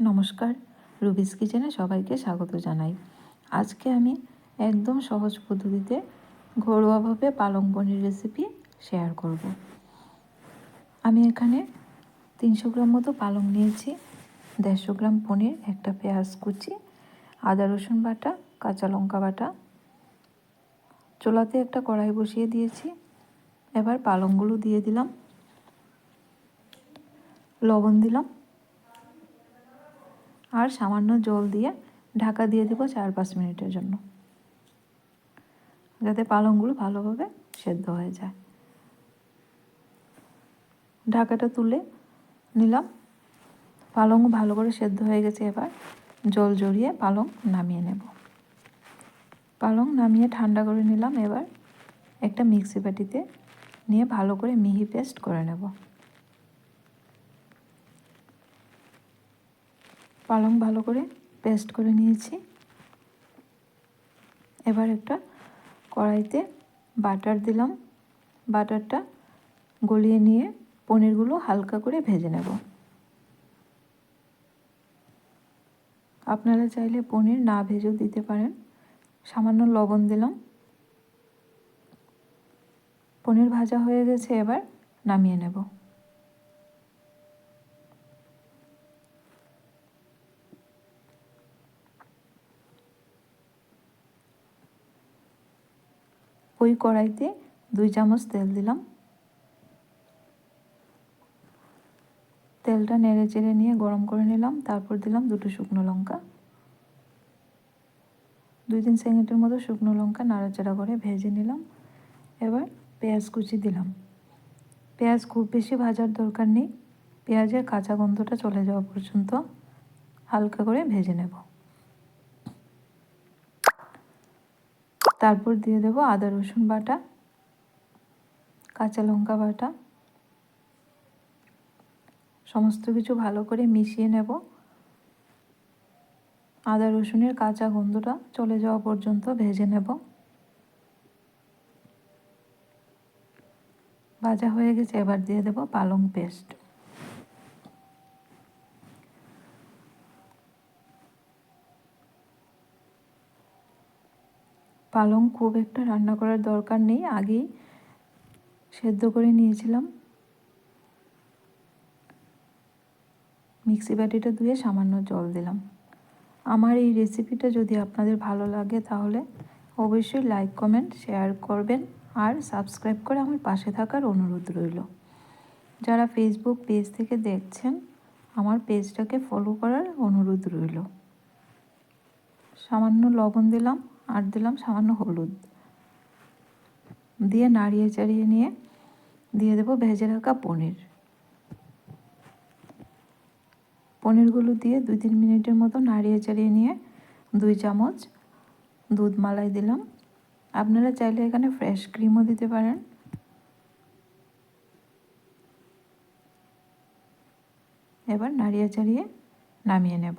নমস্কার। রুবিস কিচেনে সবাইকে স্বাগত জানাই। আজকে আমি একদম সহজ পদ্ধতিতে ঘরোয়াভাবে পালং পনির রেসিপি শেয়ার করব। আমি এখানে তিনশো গ্রাম মতো পালং নিয়েছি, দেড়শো গ্রাম পনির, একটা পেঁয়াজ কুচি, আদা রসুন বাটা, কাঁচা লঙ্কা বাটা। চোলাতে একটা কড়াই বসিয়ে দিয়েছি। এবার পালংগুলো দিয়ে দিলাম। লবণ দিলাম। আর সামান্য জল দিয়ে ঢাকা দিয়ে দেবো চার পাঁচ মিনিটের জন্য। যাতে পালংগুলো ভালোভাবে সেদ্ধ হয়ে যায়। ঢাকাটা তুলে নিলাম। পালং ভালো করে সেদ্ধ হয়ে গেছে এবার। জল জড়িয়ে পালং নামিয়ে নেব। পালং নামিয়ে ঠান্ডা করে নিলাম এবার। একটা মিক্সি বাটিতে নিয়ে ভালো করে মিহি পেস্ট করে নেব। পালং ভালো করে পেস্ট করে নিয়েছি। এবার একটা কড়াইতে বাটার দিলাম। বাটারটা গলিয়ে নিয়ে পনিরগুলো হালকা করে ভেজে নেব। আপনারা চাইলে পনির না ভেজেও দিতে পারেন। সামান্য লবণ দিলাম। পনির ভাজা হয়ে গেছে, এবার নামিয়ে নেব। ওই কড়াইতে? দুই চামচ তেল দিলাম। তেলটা নেড়ে চেড়ে নিয়ে গরম করে নিলাম। তারপর দিলাম দুটো শুকনো লঙ্কা। দুই তিন সেকেন্ডের মতো শুকনো লঙ্কা নাড়াচাড়া করে ভেজে নিলাম। এবার পেঁয়াজ কুচি দিলাম। পেঁয়াজ খুব বেশি ভাজার দরকার নেই। পেঁয়াজের কাঁচা গন্ধটা চলে যাওয়া পর্যন্ত হালকা করে ভেজে নেব। তারপর দিয়ে দেবো আদা, রসুন বাটা, কাঁচা লঙ্কা বাটা। সমস্ত কিছু ভালো করে মিশিয়ে নেব। আদা, রসুনের কাঁচা গন্ধটা চলে যাওয়া পর্যন্ত ভেজে নেব। ভাজা হয়ে গেছে, এবার দিয়ে দেব পালং পেস্ট। পালং খুব একটা রান্না করার দরকার নেই, আগেই সেদ্ধ করে নিয়েছিলাম। মিক্সি বাটিটা ধুয়ে সামান্য জল দিলাম। আমার এই রেসিপিটা যদি আপনাদের ভালো লাগে তাহলে অবশ্যই লাইক, কমেন্ট, শেয়ার করবেন আর সাবস্ক্রাইব করে আমার পাশে থাকার অনুরোধ রইল। যারা ফেসবুক পেজ থেকে দেখছেন, আমার পেজটাকে ফলো করার অনুরোধ রইল। সামান্য লবণ দিলাম। আর দিলাম সামান্য হলুদ। দিয়ে নাড়িয়ে চাড়িয়ে নিয়ে দিয়ে দেবো ভেজে রাখা পনির। পনিরগুলো দিয়ে দুই তিন মিনিটের মতো নাড়িয়ে চাড়িয়ে নিয়ে দুই চামচ দুধ মালাই দিলাম। আপনারা চাইলে এখানে ফ্রেশ ক্রিমও দিতে পারেন। এবার নাড়িয়ে চাড়িয়ে নামিয়ে নেব।